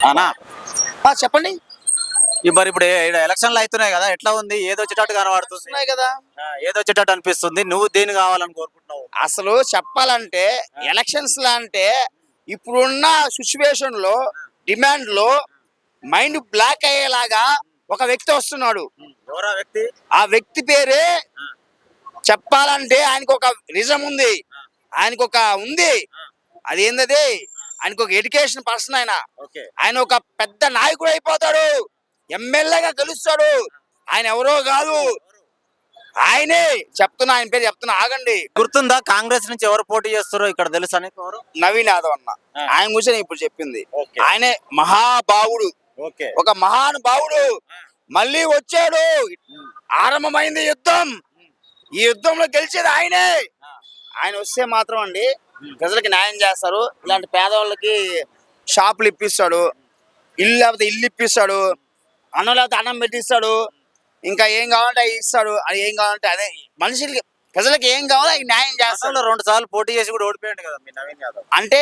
అనా? చెప్పండి. మరి ఇప్పుడు ఎలక్షన్లు అవుతున్నాయి కదా ఎట్లా ఉంది? ఏదో వచ్చేటట్టు కనబడుతుంది. ఉన్నాయి కదా. ఏదో వచ్చేటట్టు అనిపిస్తుంది. నువ్వు దేని కావాలని కోరుకుంటున్నావు? అసలు చెప్పాలంటే ఎలక్షన్స్ లా అంటే ఇప్పుడున్న సిచ్యువేషన్లో డిమాండ్లో మైండ్ బ్లాక్ అయ్యేలాగా ఒక వ్యక్తి వస్తున్నాడు. ఎవరా వ్యక్తి? ఆ వ్యక్తి పేరే చెప్పాలంటే ఆయనకు ఒక నిజం ఉంది. ఆయనకు ఒక ఉంది. అది ఏందది ఆయనకు ఒక ఎడ్యుకేషన్ పర్సన్ ఆయన. ఆయన ఒక పెద్ద నాయకుడు అయిపోతాడు. ఎమ్మెల్యేగా గెలుస్తాడు. ఆయన ఎవరో కాదు. ఆయనే చెప్తున్నా ఆయన పేరు చెప్తున్నా ఆగండి. గుర్తుందా? కాంగ్రెస్ నుంచి ఎవరు పోటీ చేస్తారో ఇక్కడ తెలుసా ఎవరు? నవీన్ యాదవ్ అన్న. ఆయన గురించి నేను ఇప్పుడు చెప్పింది. ఆయనే మహాభావుడు ఓకే. ఒక మహానుభావుడు. మళ్ళీ వచ్చాడు. ఆరంభమైంది యుద్ధం. ఈ యుద్ధంలో గెలిచేది ఆయనే. ఆయన వస్తే మాత్రం అండి ప్రజలకి న్యాయం చేస్తారు. ఇలాంటి పేదవాళ్ళకి షాపులు ఇప్పిస్తాడు. ఇల్లు లేకపోతే ఇల్లు ఇప్పిస్తాడు. అన్నం లేకపోతే అన్నం పెట్టిస్తాడు. ఇంకా ఏం కావాలంటే అవి ఇస్తాడు. అది ఏం కావాలంటే అదే. మనుషులకి ప్రజలకి ఏం కావాలో అవి న్యాయం చేస్తాడు. రెండు సార్లు పోటీ చేసి కూడా ఓడిపోయాడు కదా మీ నవీన్ యాదవ్. అంటే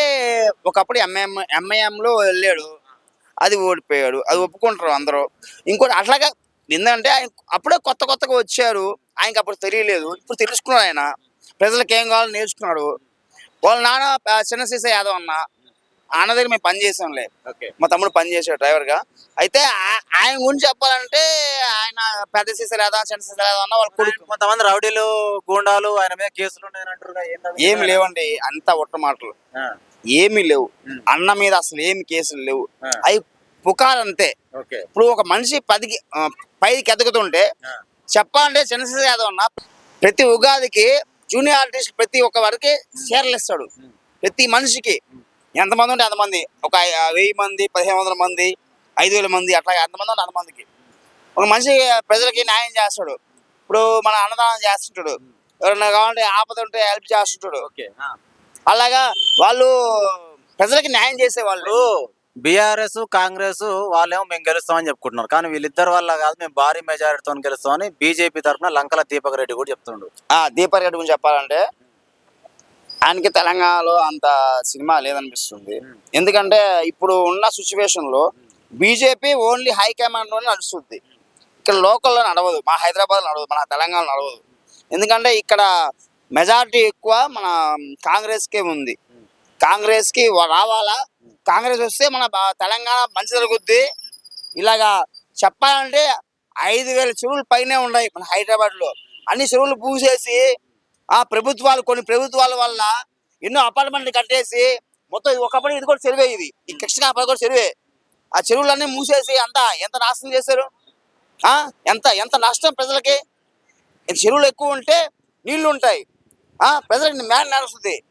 ఒకప్పుడు ఎంఐఎం ఎంఐఎంలో వెళ్ళాడు. అది ఓడిపోయాడు. అది ఒప్పుకుంటారు అందరూ. ఇంకోటి అట్లాగా ఏంటంటే ఆయన అప్పుడే కొత్త కొత్తగా వచ్చారు. ఆయనకి అప్పుడు తెలియలేదు. ఇప్పుడు తెలుసుకున్నాడు ఆయన. ప్రజలకు ఏం కావాలో నేర్చుకున్నాడు. వాళ్ళ నాన్న చిన్న సీస యాదవ్ అన్న. అన్న దగ్గర మేము పని చేసాంలే. ఓకే. మా తమ్ముడు పని చేసాడు డ్రైవర్గా. అయితే ఆ- ఆయన గురించి చెప్పాలంటే ఆయన పెద్ద సీస యాదవ్ చిన్న సీస యాదవ్ అన్న వాళ్ళ కొడుకు. కొంతమంది రౌడీలు గూండాలు ఆయన మీద కేసులు? ఏమి లేవండి అంతా ఒట్ట మాటలు. ఏమీ లేవు. అన్న మీద అసలు ఏమి కేసులు లేవు. అవి పుకారు అంతే ఇప్పుడు ఒక మనిషి పదికి పైకి ఎదుగుతుంటే చెప్పాలంటే చంద్రశేఖర్ యాదవ్ అన్న ప్రతి ఉగాదికి జూనియర్ ఆర్టిస్ట్ ప్రతి ఒక్క వారికి షేర్లు ఇస్తాడు. ప్రతి మనిషికి. ఎంతమంది ఉంటే అంతమంది. ఒక వెయ్యి మంది పదిహేను వందల మంది ఐదు వేల మంది అట్లా ఎంతమంది ఉంటే అంతమందికి. ఒక మనిషి ప్రజలకి న్యాయం చేస్తాడు. ఇప్పుడు మన అన్నదానం చేస్తుంటాడు. ఎవరైనా కావాలంటే ఆపద ఉంటే హెల్ప్ చేస్తుంటాడు. అలాగా వాళ్ళు ప్రజలకి న్యాయం చేసేవాళ్ళు. బీఆర్ఎస్ కాంగ్రెస్ వాళ్ళేమో మేము గెలుస్తామని చెప్పుకుంటున్నారు. కానీ వీళ్ళిద్దరు వల్ల కాదు మేము భారీ మెజారిటీతో గెలుస్తామని బీజేపీ తరఫున లంకల దీపక్ రెడ్డి కూడా చెప్తుండు. ఆ దీపక్ రెడ్డి గురించి చెప్పాలంటే ఆయనకి తెలంగాణలో అంత సినిమా లేదనిపిస్తుంది. ఎందుకంటే ఇప్పుడు ఉన్న సిచ్యువేషన్లో బీజేపీ ఓన్లీ హైకమాండ్లోనే నడుస్తుంది. ఇక్కడ లోకల్లో నడవదు మా హైదరాబాద్ నడవదు మన తెలంగాణ నడవదు. ఎందుకంటే ఇక్కడ మెజారిటీ ఎక్కువ మన కాంగ్రెస్కే ఉంది. కాంగ్రెస్కి రావాలా కాంగ్రెస్ వస్తే మన బా- తెలంగాణ మంచి జరుగుద్ది. ఇలాగా చెప్పాలంటే ఐదు వేల చెరువులు పైనే ఉన్నాయి మన హైదరాబాద్లో. అన్ని చెరువులు పూసేసి ఆ ప్రభుత్వాలు కొన్ని ప్రభుత్వాల వల్ల ఎన్నో అపార్ట్మెంట్లు కట్టేసి మొత్తం ఇది ఒకప్పుడు ఇది కూడా చెరువే ఇది. ఈ కృష్ణ కూడా చెరువే. ఆ చెరువులన్నీ మూసేసి అంతా ఎంత నాశనం చేశారు? ఆ? ఎంత ఎంత నష్టం ప్రజలకి? చెరువులు ఎక్కువ ఉంటే నీళ్ళు ఉంటాయి. ఆ? ప్రజలకి మేడ నడుస్తుంది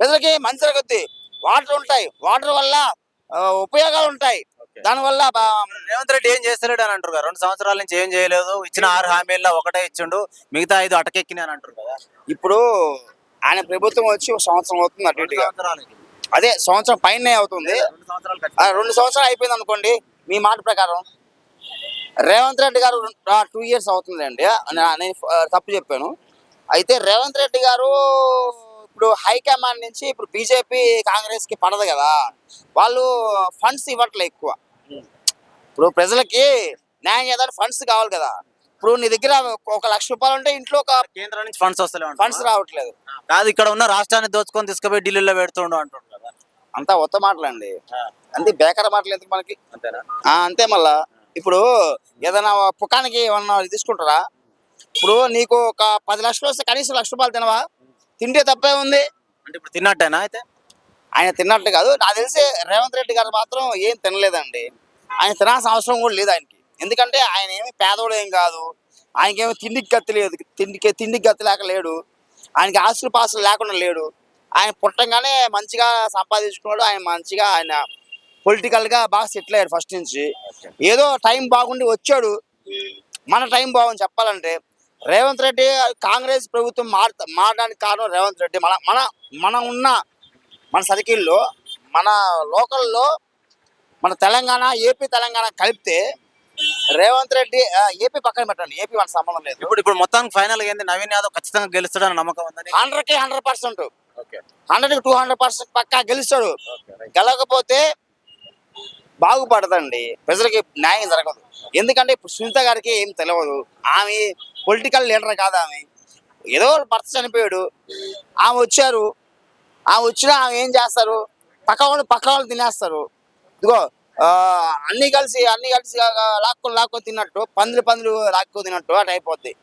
ప్రజలకి మంచి జరుగుద్ది. వాటర్ ఉంటాయి. వాటర్ వల్ల ఉపయోగాలు ఉంటాయి. దానివల్ల రేవంత్ రెడ్డి ఏం చేస్తలేడు అని అంటారు కదా. రెండు సంవత్సరాల నుంచి ఏం చేయలేదు. ఇచ్చిన ఆరు హామీల్లో ఒకటే ఇచ్చిండు. మిగతా ఐదు అటకెక్కినాయి అని అంటారు కదా. ఇప్పుడు ఆయన ప్రభుత్వం వచ్చి ఒక సంవత్సరం అవుతుంది అటు ఇటుగా. అదే సంవత్సరం పైనే అవుతుంది. రెండు సంవత్సరాలు అయిపోయింది అనుకోండి మీ మాట ప్రకారం. రేవంత్ రెడ్డి గారు టూ ఇయర్స్ అవుతుందండి నేను తప్పు చెప్పాను. అయితే రేవంత్ రెడ్డి గారు ఇప్పుడు హైకమాండ్ నుంచి ఇప్పుడు బీజేపీ కాంగ్రెస్కి పడదు కదా. వాళ్ళు ఫండ్స్ ఇవ్వట్లే ఎక్కువ. ఇప్పుడు ప్రజలకి న్యాయం చేయడానికి ఫండ్స్ కావాలి కదా. ఇప్పుడు నీ దగ్గర ఒక లక్ష రూపాయలు ఉంటే ఇంట్లో ఒక కేంద్రం నుంచి ఫండ్స్ వస్తలేవు ఫండ్స్ రావట్లేదు. కాదు ఇక్కడ ఉన్న రాష్ట్రాన్ని దోచుకొని తీసుకుపోయి ఢిల్లీలో పెడుతుండు కదా. అంతా ఒత్త మాటలండి. అంతే బేకర మాటలు ఎందుకు మనకి? అంతే మళ్ళా. ఇప్పుడు ఏదైనా పుకానికి ఏమన్నా తీసుకుంటారా? ఇప్పుడు నీకు ఒక పది లక్షలు వస్తే కనీసం లక్ష రూపాయలు తినవా? తింటే తప్పే ఉంది. అంటే ఇప్పుడు తిన్నట్టేనా అయితే? ఆయన తిన్నట్టు కాదు. నాకు తెలిసి రేవంత్ రెడ్డి గారు మాత్రం ఏం తినలేదండి. ఆయన తినాల్సిన అవసరం కూడా లేదు ఆయనకి. ఎందుకంటే ఆయన ఏమి పేదోడు ఏం కాదు. ఆయనకేమో తిండికి గతి లేదు. తిండికి తిండికి గతి లేక లేడు. ఆయనకి ఆస్తులు పాస్తులు లేకుండా లేడు. ఆయన పుట్టంగానే మంచిగా సంపాదించుకున్నాడు. ఆయన మంచిగా ఆయన పొలిటికల్గా బాగా సెటిల్ అయ్యాడు ఫస్ట్ నుంచి. ఏదో టైం బాగుండి వచ్చాడు. మన టైం బాగుంది చెప్పాలంటే. రేవంత్ రెడ్డి కాంగ్రెస్ ప్రభుత్వం మారత మారడానికి కారణం రేవంత్ రెడ్డి. మన మన మన ఉన్న మన సర్కిల్లో మన లోకల్లో మన తెలంగాణ ఏపీ తెలంగాణ కలిపితే రేవంత్ రెడ్డి ఏపీ పక్కన పెట్టండి. ఏపీ మన సంబంధం లేదు. ఇప్పుడు ఇప్పుడు మొత్తానికి ఫైనల్ ఏంది? నవీన్ యాదవ్ ఖచ్చితంగా గెలుస్తాడని నమ్మకం ఉందని హండ్రెడ్కి హండ్రెడ్ పర్సెంట్. ఓకే. హండ్రెడ్కి టూ హండ్రెడ్ పర్సెంట్ పక్కా గెలుస్తాడు. గెలకపోతే బాగుపడదండి. ప్రజలకి న్యాయం జరగదు. ఎందుకంటే ఇప్పుడు సునీత గారికి ఏం తెలియదు ఆమె పొలిటికల్ లీడర్ కాదు ఆమె. ఏదో భర్త చనిపోయాడు. ఆమె వచ్చారు. ఆమె వచ్చినా ఆమె ఏం చేస్తారు? పక్క వాళ్ళు పక్క వాళ్ళు తినేస్తారు. ఇదిగో ఆ, అన్ని కలిసి అన్ని కలిసి లాక్కొని లాక్కొని తిన్నట్టు పందులు పందులు లాక్కొని తిన్నట్టు అటు అయిపోద్ది.